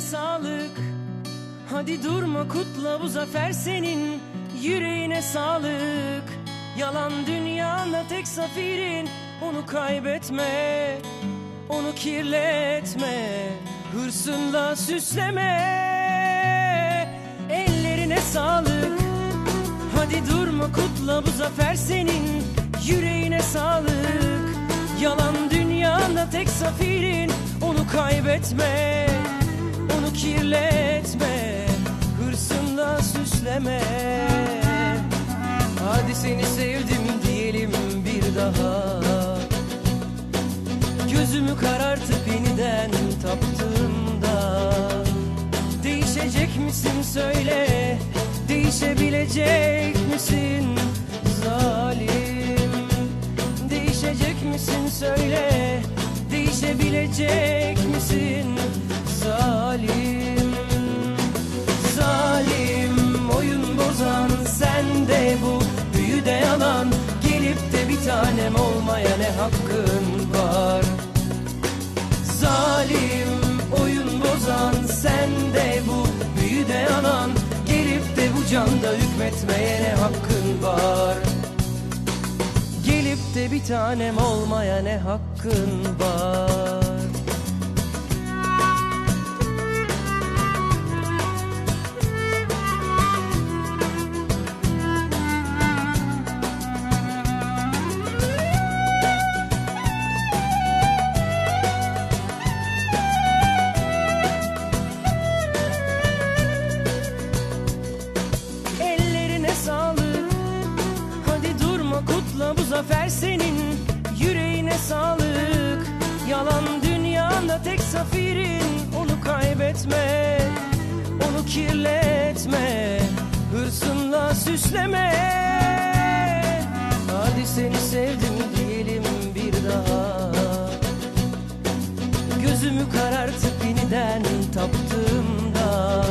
sağlık. Hadi durma kutla bu zafer senin. Yüreğine sağlık. Yalan dünyanda tek zafirin Onu kaybetme Onu kirletme. Hırsınla süsleme. Ellerine sağlık. Hadi durma kutla bu zafer senin. Yüreğine sağlık. Yalan dünyanda tek zafirin Onu kaybetme kirletme Hırsınla süsleme. Hadi seni sevdim diyelim bir daha. Gözümü karartıp yeniden taptığımda Değişecek misin söyle Değişebilecek misin zalim? Değişecek misin söyle Değişebilecek misin bir tanem olmaya ne hakkın var? Zalim oyun bozan sen de bu büyüde yalan Gelip de bu canda hükmetmeye ne hakkın var? Gelip de bir tanem olmaya ne hakkın var kutla bu zafer senin Yüreğine sağlık. Yalan dünyanda tek zafirin Onu kaybetme Onu kirletme Hırsınla süsleme. Hadi seni sevdim diyelim bir daha. Gözümü karartıp yeniden taptığımda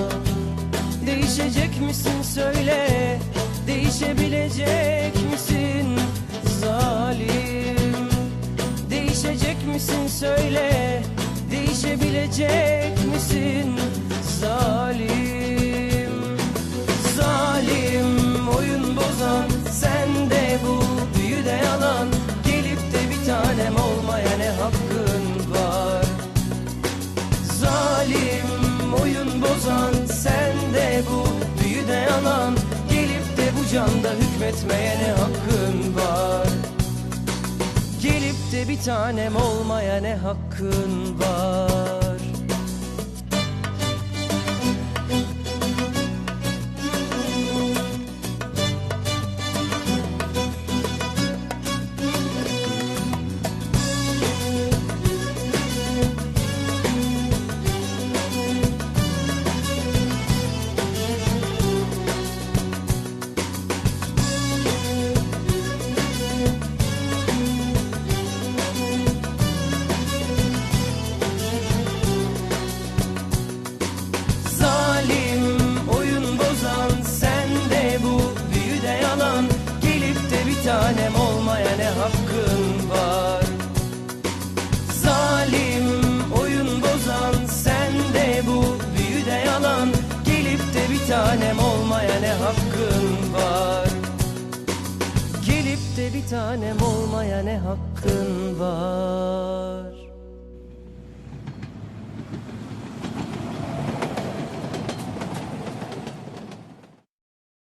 Değişecek misin söyle Değişebilecek Değişebilecek misin? Zalim Zalim oyun bozan sen de bu büyüde yalan. Gelip de bir tanem olmaya ne hakkın var? Zalim oyun bozan sen de bu büyüde yalan. Gelip de bu canda hükmetmeye ne hakkın bir tanem olmaya ne hakkın var olmaya ne hakkın var? Gelip de bir tanem olmaya ne hakkın var